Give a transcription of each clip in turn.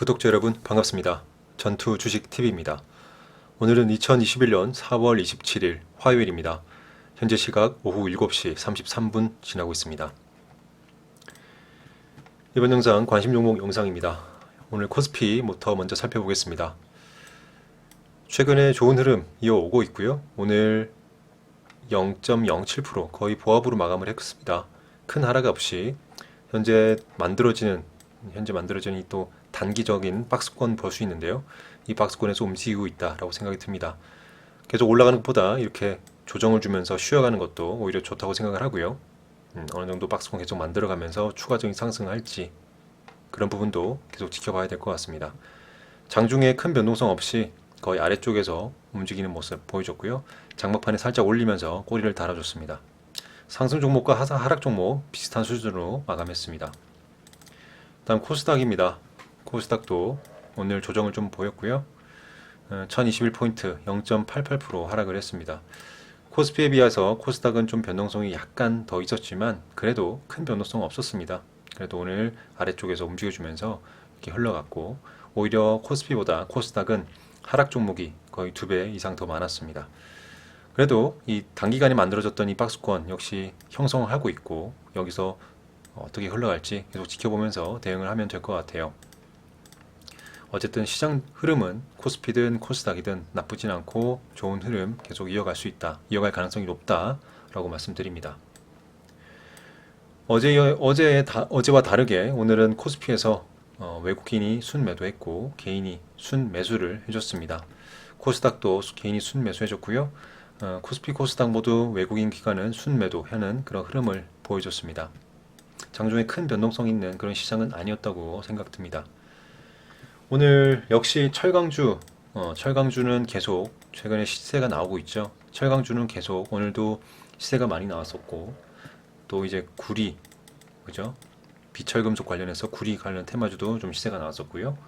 구독자 여러분 반갑습니다. 전투 주식 TV입니다. 오늘은 2021년 4월 27일 화요일입니다. 현재 시각 오후 7시 33분 지나고 있습니다. 이번 영상 관심 종목 영상입니다. 오늘 코스피부터 먼저 살펴보겠습니다. 최근에 좋은 흐름 이어오고 있고요. 오늘 0.07% 거의 보합으로 마감을 했습니다. 큰 하락 없이 현재 만들어지는 현재 만들어지는 이또 단기적인 박스권 볼 수 있는데요. 이 박스권에서 움직이고 있다라고 생각이 듭니다. 계속 올라가는 것보다 이렇게 조정을 주면서 쉬어가는 것도 오히려 좋다고 생각을 하고요. 음, 어느 정도 박스권 계속 만들어가면서 추가적인 상승할지 그런 부분도 계속 지켜봐야 될 것 같습니다. 장중에 큰 변동성 없이 거의 아래쪽에서 움직이는 모습 보여줬고요. 장막판에 살짝 올리면서 꼬리를 달아줬습니다. 상승 종목과 하락 종목 비슷한 수준으로 마감했습니다. 다음 코스닥입니다. 코스닥도 오늘 조정을 좀 보였고요. 1021포인트 0.88% 하락을 했습니다. 코스피에 비해서 코스닥은 좀 변동성이 약간 더 있었지만 그래도 큰 변동성 없었습니다. 그래도 오늘 아래쪽에서 움직여주면서 이렇게 흘러갔고 오히려 코스피보다 코스닥은 하락 종목이 거의 두 배 이상 더 많았습니다. 그래도 이 단기간에 만들어졌던 이 박스권 역시 형성하고 있고 여기서 어떻게 흘러갈지 계속 지켜보면서 대응을 하면 될 것 같아요. 어쨌든 시장 흐름은 코스피든 코스닥이든 나쁘진 않고 좋은 흐름 계속 이어갈 수 있다. 이어갈 가능성이 높다라고 말씀드립니다. 어제 어제 다, 어제와 다르게 오늘은 코스피에서 어, 외국인이 순매도했고 개인이 순매수를 해줬습니다. 코스닥도 개인이 순매수해줬고요. 어, 코스피 코스닥 모두 외국인 기관은 순매도하는 그런 흐름을 보여줬습니다. 장중에 큰 변동성 있는 그런 시장은 아니었다고 생각됩니다. 오늘 역시 철강주, 어, 철강주는 계속 최근에 시세가 나오고 있죠. 철강주는 계속 오늘도 시세가 많이 나왔었고 또 이제 구리, 그죠? 비철금속 관련해서 구리 관련 테마주도 좀 시세가 나왔었고요.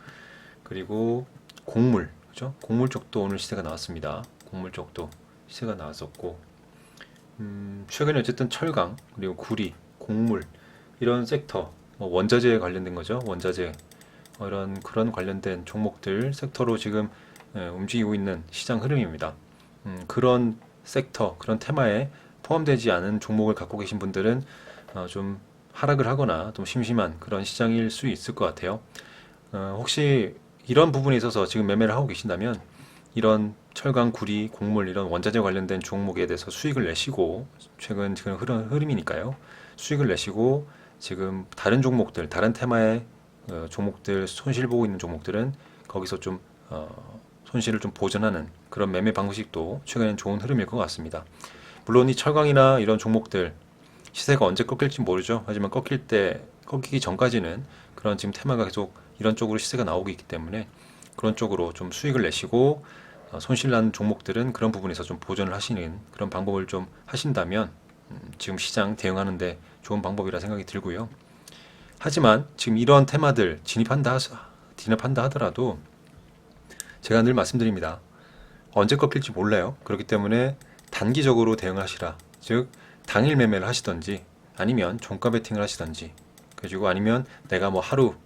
그리고 곡물, 그죠? 곡물 쪽도 오늘 시세가 나왔습니다. 곡물 쪽도 시세가 나왔었고 음, 최근에 어쨌든 철강 그리고 구리, 곡물 이런 섹터 뭐 원자재 관련된 거죠. 원자재 어, 이런 그런 관련된 종목들 섹터로 지금 예, 움직이고 있는 시장 흐름입니다. 음, 그런 섹터 그런 테마에 포함되지 않은 종목을 갖고 계신 분들은 어, 좀 하락을 하거나 좀 심심한 그런 시장일 수 있을 것 같아요. 어, 혹시 이런 부분에 있어서 지금 매매를 하고 계신다면 이런 철강, 구리, 곡물 이런 원자재 관련된 종목에 대해서 수익을 내시고 최근 지금 흐름, 흐름이니까요. 수익을 내시고 지금 다른 종목들, 다른 테마의 어, 종목들 손실 보고 있는 종목들은 거기서 좀 어, 손실을 좀 보전하는 그런 매매 방식도 최근엔 좋은 흐름일 것 같습니다. 물론 이 철강이나 이런 종목들 시세가 언제 꺾일지 모르죠. 하지만 꺾일 때 꺾이기 전까지는 그런 지금 테마가 계속 이런 쪽으로 시세가 나오고 있기 때문에 그런 쪽으로 좀 수익을 내시고 어, 손실난 종목들은 그런 부분에서 좀 보전을 하시는 그런 방법을 좀 하신다면 음, 지금 시장 대응하는데 좋은 방법이라 생각이 들고요. 하지만 지금 이런 테마들 진입한다 진입한다 하더라도 제가 늘 말씀드립니다. 언제 꺾일지 몰라요. 그렇기 때문에 단기적으로 대응하시라. 즉 당일 매매를 하시던지 아니면 종가 베팅을 하시던지 그리고 아니면 내가 뭐 하루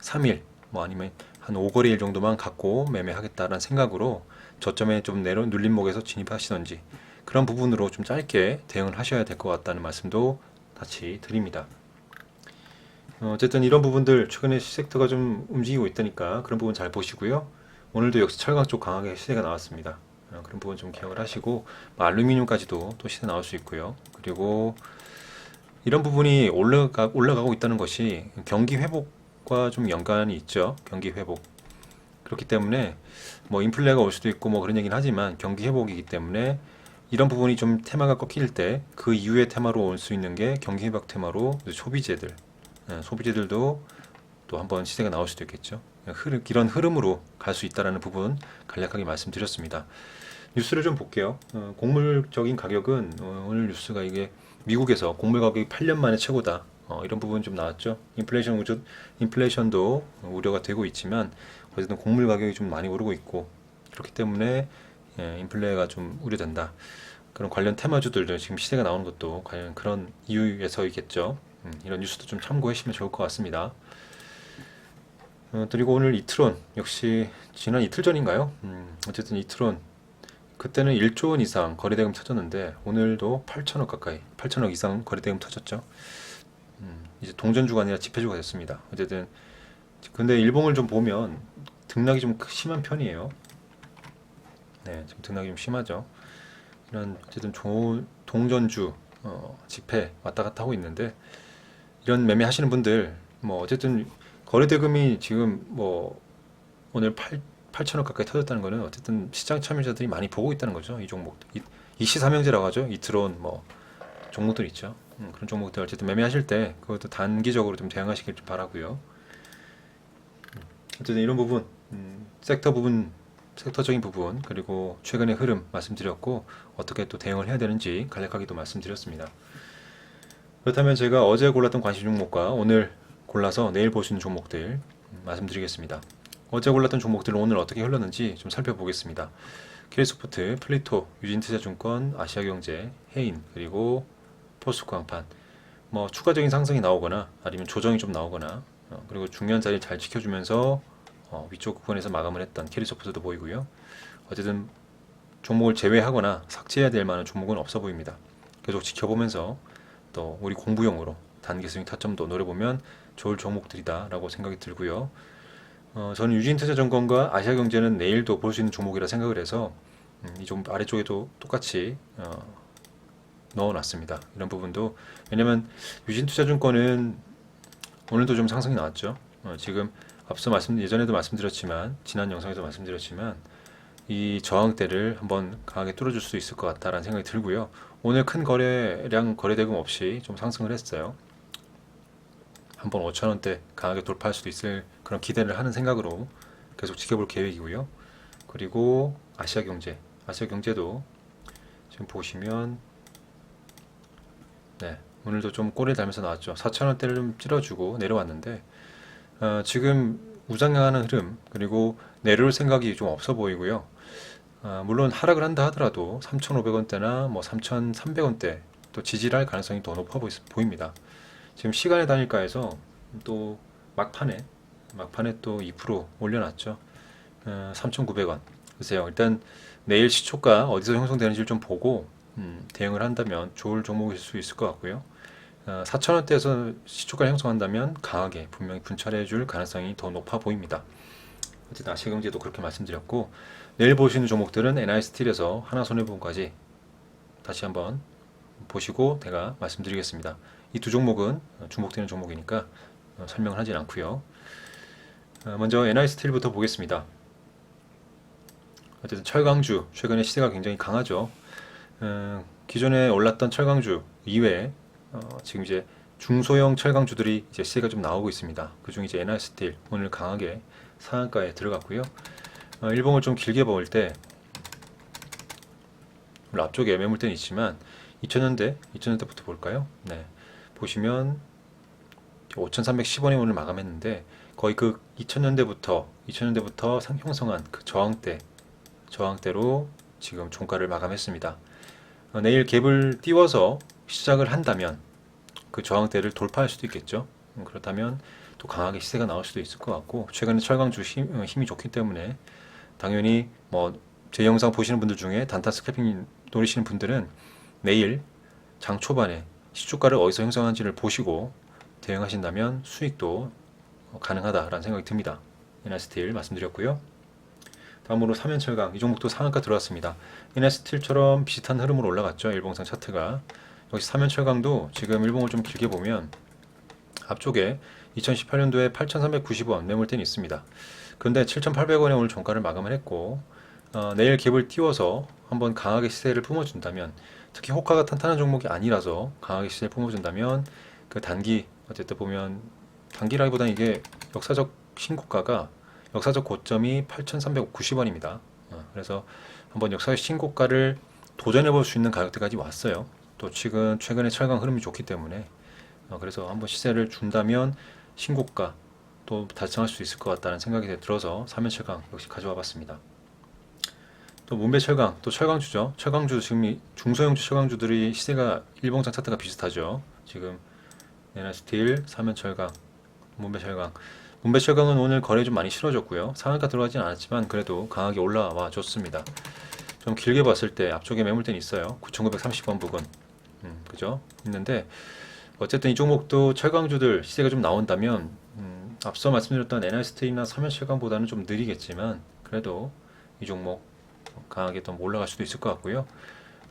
3일 뭐 아니면 한 5거래일 정도만 갖고 매매하겠다라는 생각으로 저점에 좀 내려 눌림목에서 진입하시던지 그런 부분으로 좀 짧게 대응을 하셔야 될 것 같다는 말씀도 같이 드립니다. 어, 어쨌든 이런 부분들 최근에 섹터가 좀 움직이고 있다니까 그런 부분 잘 보시고요. 오늘도 역시 철강 쪽 강하게 시세가 나왔습니다. 어, 그런 부분 좀 기억을 하시고 뭐 알루미늄까지도 또 시세 나올 수 있고요. 그리고 이런 부분이 올라가 올라가고 있다는 것이 경기 회복과 좀 연관이 있죠. 경기 회복. 그렇기 때문에 뭐 인플레가 올 수도 있고 뭐 그런 얘기는 하지만 경기 회복이기 때문에 이런 부분이 좀 테마가 꺾일 때 그 이후의 테마로 올 수 있는 게 경기 회복 테마로 소비재들, 예, 소비재들도 또 한번 시세가 나올 수도 있겠죠. 흐름, 이런 흐름으로 갈 수 있다라는 부분 간략하게 말씀드렸습니다. 뉴스를 좀 볼게요. 어, 곡물적인 가격은 어, 오늘 뉴스가 이게 미국에서 곡물 가격이 8년 만에 최고다. 어, 이런 부분 좀 나왔죠. 인플레이션 우주, 인플레이션도 우려가 되고 있지만 어쨌든 곡물 가격이 좀 많이 오르고 있고 그렇기 때문에 예, 인플레가 좀 우려된다. 그런 관련 테마주들 지금 시세가 나오는 것도 과연 그런 이유에서이겠죠. 음, 이런 뉴스도 좀 참고하시면 좋을 것 같습니다. 어, 그리고 오늘 이트론 역시 지난 이틀 전인가요? 음, 어쨌든 이트론 그때는 1조 원 이상 거래대금 터졌는데 오늘도 8천억 가까이 8천억 이상 거래대금 터졌죠. 음, 이제 동전주가 아니라 지폐주가 됐습니다. 어쨌든 근데 일봉을 좀 보면 등락이 좀 심한 편이에요. 네, 지금 등락이 좀 심하죠. 이런 어쨌든 좋은 동전주 어, 지폐 왔다 갔다 하고 있는데 이런 매매 하시는 분들 뭐 어쨌든 거래 대금이 지금 뭐 오늘 8 8천억 가까이 터졌다는 거는 어쨌든 시장 참여자들이 많이 보고 있다는 거죠. 이 종목들. 이, 이시삼형제라고 하죠. 이트론 뭐 종목들 있죠. 음, 그런 종목들 어쨌든 매매하실 때 그것도 단기적으로 좀 대응하시길 좀 바라고요. 음, 어쨌든 이런 부분, 음, 섹터 부분, 섹터적인 부분 그리고 최근의 흐름 말씀드렸고 어떻게 또 대응을 해야 되는지 간략하게도 말씀드렸습니다. 그렇다면 제가 어제 골랐던 관심 종목과 오늘 골라서 내일 볼 수 있는 종목들 음, 말씀드리겠습니다. 어제 골랐던 종목들은 오늘 어떻게 흘렀는지 좀 살펴보겠습니다. K소프트, 플리토, 유진투자증권, 아시아경제, 해인, 그리고 포스코 강판 뭐 추가적인 상승이 나오거나 아니면 조정이 좀 나오거나 어, 그리고 중요한 자리를 잘 지켜주면서 어, 위쪽 부분에서 마감을 했던 캐리소프트도 보이고요. 어쨌든 종목을 제외하거나 삭제해야 될 만한 종목은 없어 보입니다. 계속 지켜보면서 또 우리 공부용으로 단기 스윙 타점도 노려보면 좋을 종목들이다라고 생각이 들고요. 어, 저는 유진투자증권과 아시아 경제는 내일도 볼 수 있는 종목이라 생각을 해서 음, 이종 아래쪽에도 똑같이 어, 넣어놨습니다. 이런 부분도 왜냐면 유진 투자증권은 오늘도 좀 상승이 나왔죠. 어, 지금 앞서 말씀 예전에도 말씀드렸지만 지난 영상에서 말씀드렸지만 이 저항대를 한번 강하게 뚫어줄 수 있을 것 같다라는 생각이 들고요. 오늘 큰 거래량 거래대금 없이 좀 상승을 했어요. 한번 5천 원대 강하게 돌파할 수도 있을 그런 기대를 하는 생각으로 계속 지켜볼 계획이고요. 그리고 아시아 경제, 아시아 경제도 지금 보시면 네 오늘도 좀 꼬리 달면서 나왔죠. 4천 원대를 좀 찔러주고 내려왔는데 어, 지금 우상향하는 흐름 그리고 내려올 생각이 좀 없어 보이고요. 아, 물론 하락을 한다 하더라도 3,500원대나 뭐 3,300원대 또 지지를 할 가능성이 더 높아 보입니다. 지금 시간의 단일가에서 또 막판에 막판에 또 2% 올려놨죠. 어, 3,900원. 글쎄요. 일단 내일 시초가 어디서 형성되는지를 좀 보고 음, 대응을 한다면 좋을 종목일 수 있을 것 같고요. 어, 4,000원대에서 시초가 형성한다면 강하게 분명히 분할해 줄 가능성이 더 높아 보입니다. 어쨌든 아시아경제도 그렇게 말씀드렸고 내일 보시는 종목들은 NI스틸에서 하나손해보험까지 다시 한번 보시고 제가 말씀드리겠습니다. 이 두 종목은 주목되는 종목이니까 어, 설명을 하진 않고요. 어, 먼저 NI스틸부터 보겠습니다. 어쨌든 철강주 최근에 시세가 굉장히 강하죠. 어, 기존에 올랐던 철강주 이외에 어, 지금 이제 중소형 철강주들이 이제 시세가 좀 나오고 있습니다. 그중 이제 NI스틸 오늘 강하게 상한가에 들어갔고요. 어, 일봉을 좀 길게 볼때 물론 앞쪽에 매물대는 있지만 2000년대 2000년대부터 볼까요? 네. 보시면 5,310원에 오늘 마감했는데 거의 그 2000년대부터 2000년대부터 상 형성한 그 저항대 저항대로 지금 종가를 마감했습니다. 어, 내일 갭을 띄워서 시작을 한다면 그 저항대를 돌파할 수도 있겠죠. 음, 그렇다면 또 강하게 시세가 나올 수도 있을 것 같고 최근에 철강주 힘, 어, 힘이 좋기 때문에 당연히 뭐 제 영상 보시는 분들 중에 단타 스캐핑 노리시는 분들은 내일 장 초반에 시초가를 어디서 형성한지를 보시고 대응하신다면 수익도 가능하다라는 생각이 듭니다. 이나스틸 말씀드렸고요. 다음으로 삼연철강 이 종목도 상한가 들어왔습니다. 이나스틸처럼 비슷한 흐름으로 올라갔죠. 일봉상 차트가 역시 삼연철강도 지금 일봉을 좀 길게 보면 앞쪽에 2018년도에 8,390원 매물대는 있습니다. 그런데 7,800원에 오늘 종가를 마감을 했고 어, 내일 갭을 띄워서 한번 강하게 시세를 뿜어준다면 특히 호가가 탄탄한 종목이 아니라서 강하게 시세를 뿜어준다면 그 단기 어쨌든 보면 단기라기보다는 이게 역사적 신고가가 역사적 고점이 8,390원입니다. 어, 그래서 한번 역사적 신고가를 도전해 볼 수 있는 가격대까지 왔어요. 또 최근 최근에 철강 흐름이 좋기 때문에 어, 그래서 한번 시세를 준다면 신고가 또 달성할 수 있을 것 같다는 생각이 들어서 삼연철강 역시 가져와 봤습니다. 또 문배 철강 또 철강주죠. 철강주 지금 이 중소형주 철강주들이 시세가 일봉상 차트가 비슷하죠. 지금 내나스틸, 삼연철강, 문배 철강 문배 철강은 오늘 거래 좀 많이 싫어졌고요. 상한가 들어가진 않았지만 그래도 강하게 올라와 줬습니다. 좀 길게 봤을 때 앞쪽에 매물대는 있어요. 9,930원 부근. 음, 그죠? 있는데 어쨌든 이 종목도 철강주들 시세가 좀 나온다면 음, 앞서 말씀드렸던 NR스테이나 삼연철강보다는 좀 느리겠지만 그래도 이 종목 강하게 좀 올라갈 수도 있을 것 같고요.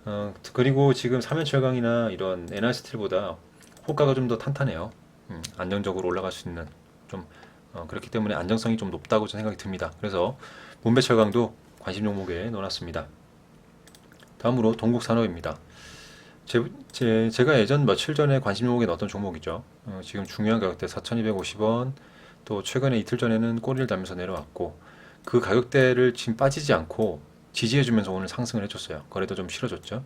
어, 그리고 지금 삼연철강이나 이런 NR스틸보다 호가가 좀 더 탄탄해요. 음, 안정적으로 올라갈 수 있는 좀 어, 그렇기 때문에 안정성이 좀 높다고 생각이 듭니다. 그래서 문배철강도 관심 종목에 넣어놨습니다. 다음으로 동국산업입니다. 제, 제, 제가 예전 며칠 전에 관심 종목에 넣었던 종목이죠. 어, 지금 중요한 가격대 4,250원, 또 최근에 이틀 전에는 꼬리를 달면서 내려왔고, 그 가격대를 지금 빠지지 않고 지지해주면서 오늘 상승을 해줬어요. 거래도 좀 실어줬죠.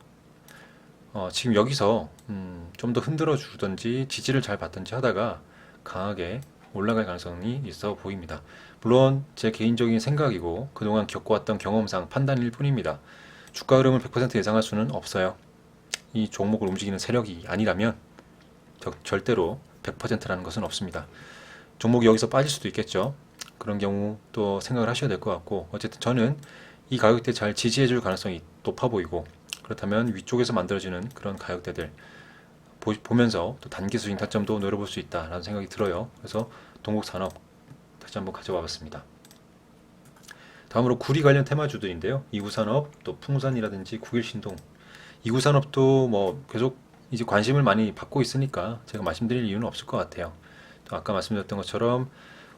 어, 지금 여기서 음, 좀 더 흔들어 주든지 지지를 잘 받든지 하다가 강하게 올라갈 가능성이 있어 보입니다. 물론 제 개인적인 생각이고 그동안 겪어왔던 경험상 판단일 뿐입니다. 주가 흐름을 100% 예상할 수는 없어요. 이 종목을 움직이는 세력이 아니라면 저- 절대로 100%라는 것은 없습니다. 종목이 여기서 빠질 수도 있겠죠. 그런 경우 또 생각을 하셔야 될 것 같고 어쨌든 저는 이 가격대 잘 지지해 줄 가능성이 높아 보이고 그렇다면 위쪽에서 만들어지는 그런 가격대들 보, 면서또 단기 수익 타점도 노려볼 수 있다라는 생각이 들어요. 그래서 동국산업 다시 한번 가져와 봤습니다. 다음으로 구리 관련 테마주들인데요. 이구산업, 또 풍산이라든지 국일신동. 이구산업도 뭐 계속 이제 관심을 많이 받고 있으니까 제가 말씀드릴 이유는 없을 것 같아요. 또 아까 말씀드렸던 것처럼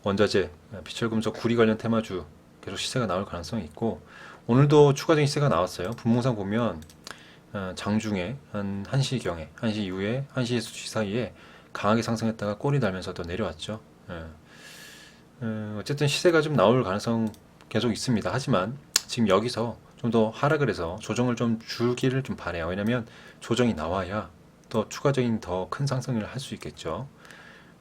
원자재, 비철금속, 구리 관련 테마주 계속 시세가 나올 가능성이 있고 오늘도 추가적인 시세가 나왔어요. 분봉상 보면 어, 장중에 한 1시경에 1시 이후에 1시에서 2시 사이에 강하게 상승했다가 꼬리 달면서 또 내려왔죠. 예. 어, 어쨌든 시세가 좀 나올 가능성 계속 있습니다. 하지만 지금 여기서 좀 더 하락을 해서 조정을 좀 주기를 좀 바래요. 왜냐면 조정이 나와야 더 추가적인 더 큰 상승을 할 수 있겠죠.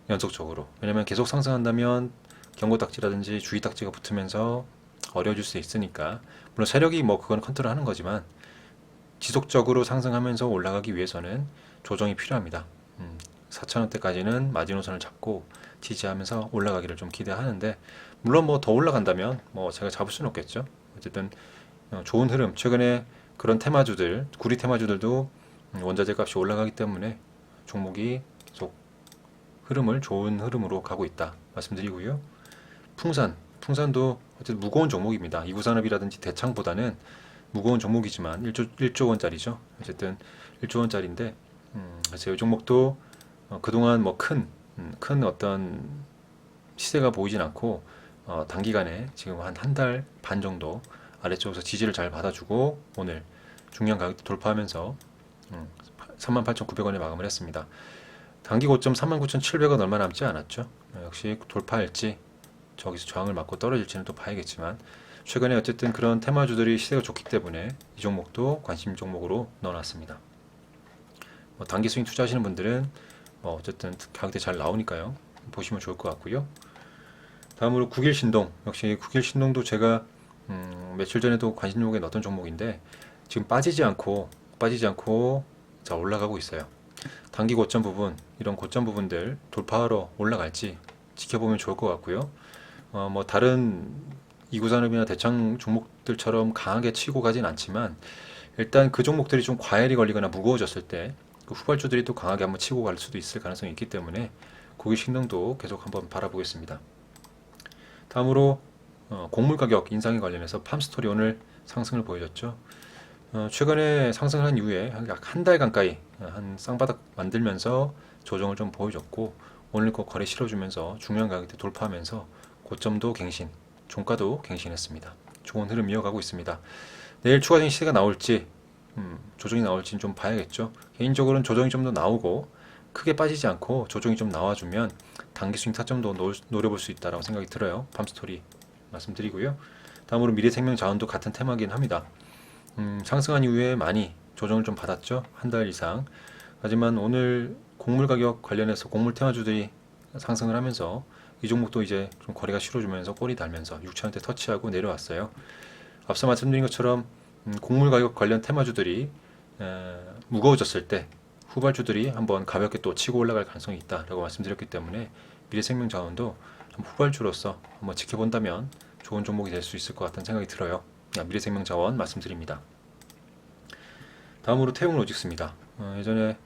연속적으로. 왜냐면 계속 상승한다면 경고 딱지라든지 주의 딱지가 붙으면서 어려워질 수 있으니까 물론 세력이 뭐 그건 컨트롤하는 거지만 지속적으로 상승하면서 올라가기 위해서는 조정이 필요합니다. 음, 4,000원대까지는 마지노선을 잡고 지지하면서 올라가기를 좀 기대하는데 물론 뭐 더 올라간다면 뭐 제가 잡을 수는 없겠죠. 어쨌든 어, 좋은 흐름 최근에 그런 테마주들 구리 테마주들도 음, 원자재 값이 올라가기 때문에 종목이 흐름을 좋은 흐름으로 가고 있다 말씀드리고요. 풍산 풍산도 어쨌든 무거운 종목입니다. 이구산업이라든지 대창보다는 무거운 종목이지만 1조, 1조 원짜리죠. 어쨌든 1조 원짜리인데 음, 그래서 이 종목도 어, 그동안 뭐큰 음, 큰 어떤 시세가 보이진 않고 어, 단기간에 지금 한 한 달 반 정도 아래쪽에서 지지를 잘 받아주고 오늘 중요한 가격 돌파하면서 음, 38,900원에 마감을 했습니다. 단기 고점 39,700원 얼마 남지 않았죠. 어, 역시 돌파할지 저기서 저항을 맞고 떨어질지는 또 봐야겠지만 최근에 어쨌든 그런 테마주들이 시세가 좋기 때문에 이 종목도 관심 종목으로 넣어놨습니다. 뭐 단기 스윙 투자하시는 분들은 뭐 어쨌든 가격대 잘 나오니까요. 보시면 좋을 것 같고요. 다음으로 국일신동 역시 국일신동도 제가 음, 며칠 전에도 관심 종목에 넣었던 종목인데 지금 빠지지 않고 빠지지 않고 자 올라가고 있어요. 단기 고점 부분 이런 고점 부분들 돌파하러 올라갈지 지켜보면 좋을 것 같고요. 어, 뭐 다른 이구산업이나 대창 종목들처럼 강하게 치고 가진 않지만 일단 그 종목들이 좀 과열이 걸리거나 무거워졌을 때 그 후발주들이 또 강하게 한번 치고 갈 수도 있을 가능성이 있기 때문에 고기 신동도 계속 한번 바라보겠습니다. 다음으로 어, 곡물 가격 인상에 관련해서 팜스토리 오늘 상승을 보여줬죠. 어, 최근에 상승을 한 이후에 약 한 달 가까이 어, 한 쌍바닥 만들면서 조정을 좀 보여줬고 오늘 그 거래 실어주면서 중요한 가격대 돌파하면서 고점도 갱신, 종가도 갱신했습니다. 좋은 흐름 이어가고 있습니다. 내일 추가적인 시세가 나올지 음, 조정이 나올지는 좀 봐야겠죠. 개인적으로는 조정이 좀 더 나오고 크게 빠지지 않고 조정이 좀 나와주면 단기 스윙 타점도 노, 노려볼 수 있다라고 생각이 들어요. 팜스토리 말씀드리고요. 다음으로 미래생명 자원도 같은 테마긴 합니다. 음, 상승한 이후에 많이 조정을 좀 받았죠. 한 달 이상. 하지만 오늘 곡물 가격 관련해서 곡물 테마주들이 상승을 하면서 이 종목도 이제 좀 거래가 실어주면서 꼬리 달면서 6천원대 터치하고 내려왔어요. 앞서 말씀드린 것처럼 음, 곡물 가격 관련 테마주들이 에, 무거워졌을 때 후발주들이 한번 가볍게 또 치고 올라갈 가능성이 있다라고 말씀드렸기 때문에 미래생명자원도 좀 후발주로서 한번 지켜본다면 좋은 종목이 될 수 있을 것 같다는 생각이 들어요. 아, 미래생명자원 말씀드립니다. 다음으로 태용 로직스입니다. 어, 예전에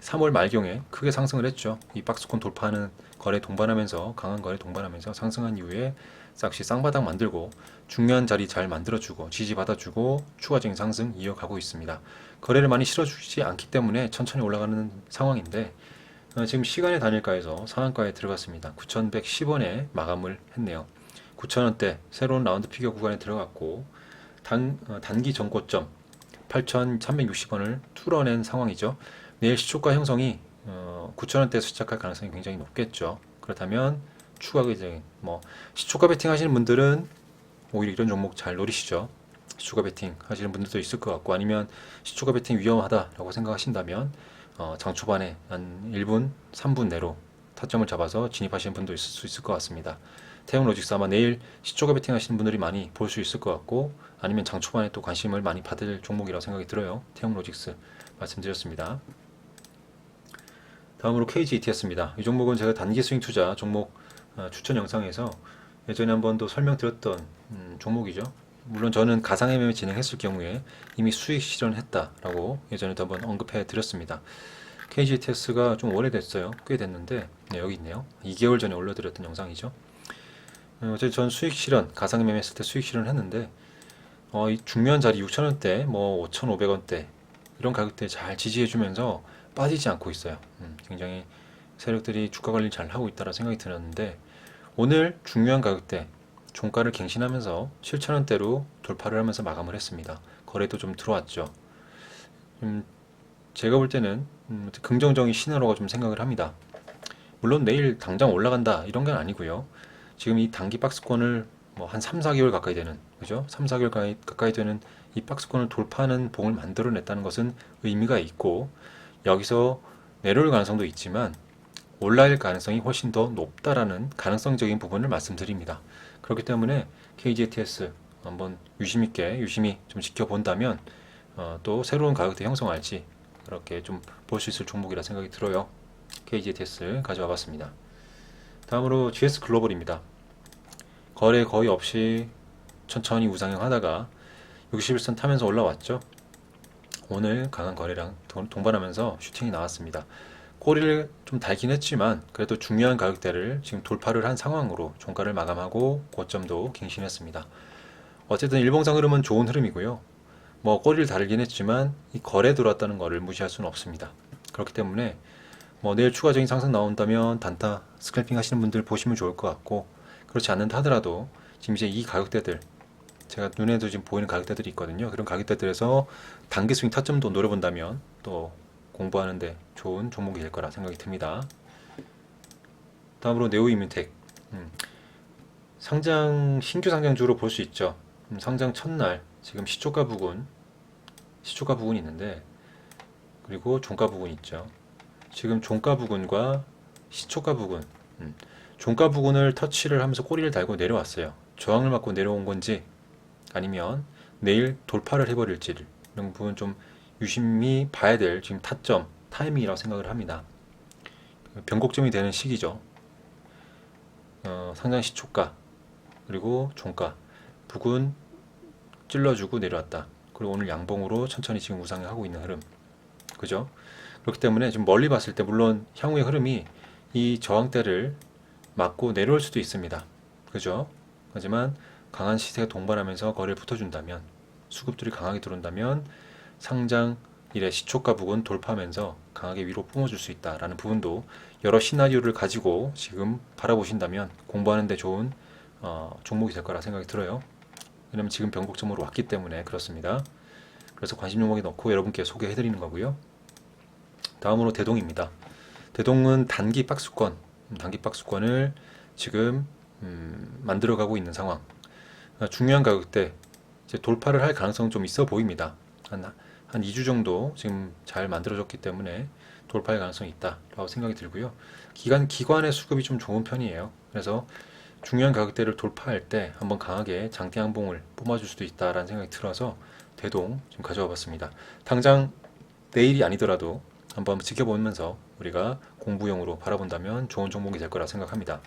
3월 말경에 크게 상승을 했죠. 이 박스권 돌파하는 거래 동반하면서 강한 거래 동반하면서 상승한 이후에 싹시 쌍바닥 만들고 중요한 자리 잘 만들어주고 지지 받아주고 추가적인 상승 이어가고 있습니다. 거래를 많이 실어주지 않기 때문에 천천히 올라가는 상황인데 어, 지금 시간의 단일가에서 상한가에 들어갔습니다. 9,110원에 마감을 했네요. 9,000원대 새로운 라운드 피겨 구간에 들어갔고 단, 어, 단기 전고점 8,360원을 뚫어낸 상황이죠. 내일 시초가 형성이 어, 9,000원대에서 시작할 가능성이 굉장히 높겠죠. 그렇다면 추가 이제 뭐 시초가 베팅 하시는 분들은 오히려 이런 종목 잘 노리시죠. 시초가 베팅 하시는 분들도 있을 것 같고 아니면 시초가 베팅 위험하다라고 생각하신다면 어, 장 초반에 한 1분, 3분 내로 타점을 잡아서 진입하시는 분도 있을 수 있을 것 같습니다. 태용 로직스 아마 내일 시초가 베팅 하시는 분들이 많이 볼 수 있을 것 같고 아니면 장 초반에 또 관심을 많이 받을 종목이라고 생각이 들어요. 태용 로직스 말씀드렸습니다. 다음으로 KGETS입니다. 이 종목은 제가 단기 스윙 투자 종목 어, 추천 영상에서 예전에 한 번도 설명드렸던 음, 종목이죠. 물론 저는 가상의 매매 진행했을 경우에 이미 수익 실현했다라고 예전에도 한번 언급해 드렸습니다. KGTS가 좀 오래됐어요. 꽤 됐는데 네, 여기 있네요. 2개월 전에 올려드렸던 영상이죠. 어, 어제 전 수익 실현, 가상의 매매 했을 때 수익 실현을 했는데 어, 이 중요한 자리 6,000원대, 뭐 5,500원대 이런 가격대 잘 지지해주면서 빠지지 않고 있어요. 음, 굉장히 세력들이 주가 관리 잘 하고 있다라 생각이 들었는데 오늘 중요한 가격대 종가를 갱신하면서 7,000원대로 돌파를 하면서 마감을 했습니다. 거래도 좀 들어왔죠. 음, 제가 볼 때는 음, 긍정적인 신호라고 좀 생각을 합니다. 물론 내일 당장 올라간다 이런 건 아니고요. 지금 이 단기 박스권을 뭐 한 3, 4개월 가까이 되는 그죠? 3, 4개월 가까이, 되는 이 박스권을 돌파하는 봉을 만들어냈다는 것은 의미가 있고 여기서 내려올 가능성도 있지만 올라갈 가능성이 훨씬 더 높다라는 가능성적인 부분을 말씀드립니다. 그렇기 때문에 KGTS 한번 유심 있게 유심히 좀 지켜본다면 어, 또 새로운 가격대 형성할지 그렇게 좀 볼 수 있을 종목이라 생각이 들어요. KGTS 가져와 봤습니다. 다음으로 GS 글로벌입니다. 거래 거의 없이 천천히 우상향 하다가 61선 타면서 올라왔죠. 오늘 강한 거래량 동- 동반하면서 슈팅이 나왔습니다. 꼬리를 좀 달긴 했지만 그래도 중요한 가격대를 지금 돌파를 한 상황으로 종가를 마감하고 고점도 갱신했습니다. 어쨌든 일봉상 흐름은 좋은 흐름이고요. 뭐 꼬리를 다르긴 했지만 이 거래 들어왔다는 거를 무시할 수는 없습니다. 그렇기 때문에 뭐 내일 추가적인 상승 나온다면 단타 스캘핑 하시는 분들 보시면 좋을 것 같고 그렇지 않는다 하더라도 지금 이제 이 가격대들 제가 눈에도 지금 보이는 가격대들이 있거든요. 그런 가격대들에서 단기 스윙 타점도 노려본다면 또 공부하는데 좋은 종목이 될 거라 생각이 듭니다. 다음으로 네오이뮤텍 음, 상장 신규 상장주로 볼 수 있죠. 음, 상장 첫날 지금 시초가 부근 시초가 부근이 있는데 그리고 종가 부근 있죠. 지금 종가 부근과 시초가 부근 음, 종가 부근을 터치를 하면서 꼬리를 달고 내려왔어요. 저항을 맞고 내려온 건지 아니면 내일 돌파를 해버릴지 이런 부분 좀 유심히 봐야 될 지금 타점 타이밍이라고 생각을 합니다. 변곡점이 되는 시기죠. 어, 상장 시초가 그리고 종가 부근 찔러주고 내려왔다. 그리고 오늘 양봉으로 천천히 지금 우상하고 있는 흐름. 그죠? 그렇기 때문에 좀 멀리 봤을 때 물론 향후의 흐름이 이 저항대를 맞고 내려올 수도 있습니다. 그죠? 하지만 강한 시세가 동반하면서 거래를 붙어준다면 수급들이 강하게 들어온다면 상장 일의 시초가 부근 돌파하면서 강하게 위로 뿜어줄 수 있다라는 부분도 여러 시나리오를 가지고 지금 바라보신다면 공부하는데 좋은 어, 종목이 될 거라 생각이 들어요. 왜냐면 지금 변곡점으로 왔기 때문에 그렇습니다. 그래서 관심 종목에 넣고 여러분께 소개해 드리는 거고요. 다음으로 대동입니다. 대동은 단기 박스권, 음, 단기 박스권을 지금 음, 만들어가고 있는 상황. 아, 중요한 가격대 돌파를 할 가능성 좀 있어 보입니다. 한, 한 2주 정도 지금 잘 만들어졌기 때문에 돌파할 가능성이 있다라고 생각이 들고요. 기간 기관의 수급이 좀 좋은 편이에요. 그래서 중요한 가격대를 돌파할 때 한번 강하게 장대 항봉을 뿜어줄 수도 있다라는 생각이 들어서 대동 지금 가져와 봤습니다. 당장 내일이 아니더라도 한번 지켜보면서 우리가 공부용으로 바라본다면 좋은 종목이 될 거라 생각합니다.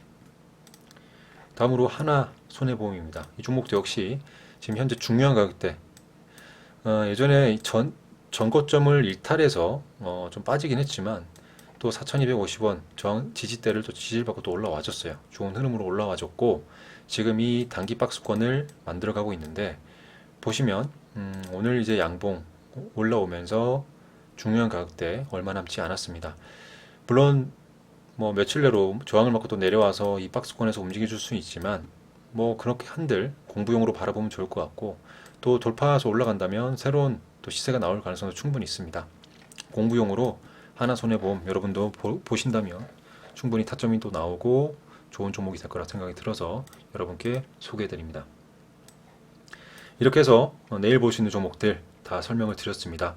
다음으로 하나 손해보험입니다. 이 종목도 역시 지금 현재 중요한 가격대. 어, 예전에 전 전고점을 일탈해서 어, 좀 빠지긴 했지만 또 4,250원 저항 지지대를 또 지지를 받고 또 올라와줬어요. 좋은 흐름으로 올라와줬고 지금 이 단기 박스권을 만들어가고 있는데 보시면 음, 오늘 이제 양봉 올라오면서 중요한 가격대 얼마 남지 않았습니다. 물론 뭐 며칠 내로 저항을 맞고 또 내려와서 이 박스권에서 움직여 줄 수는 있지만 뭐 그렇게 한들 공부용으로 바라보면 좋을 것 같고 또 돌파해서 올라간다면 새로운 또 시세가 나올 가능성도 충분히 있습니다. 공부용으로 하나 손해보험 여러분도 보, 신다면 충분히 타점이 또 나오고 좋은 종목이 될 거라 생각이 들어서 여러분께 소개해 드립니다. 이렇게 해서 어, 내일 볼 수 있는 종목들 다 설명을 드렸습니다.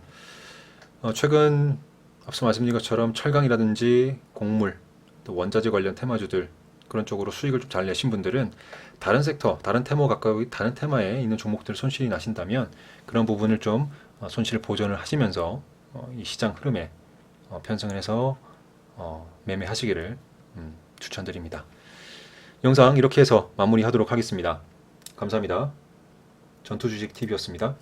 어, 최근 앞서 말씀드린 것처럼 철강이라든지 곡물, 또 원자재 관련 테마주들 그런 쪽으로 수익을 좀 잘 내신 분들은 다른 섹터, 다른 테마 가까이 다른 테마에 있는 종목들 손실이 나신다면 그런 부분을 좀 어, 손실 보전을 하시면서 어, 이 시장 흐름에 어, 편성을 해서 어, 매매하시기를 음, 추천드립니다. 영상 이렇게 해서 마무리하도록 하겠습니다. 감사합니다. 전투주식 TV였습니다.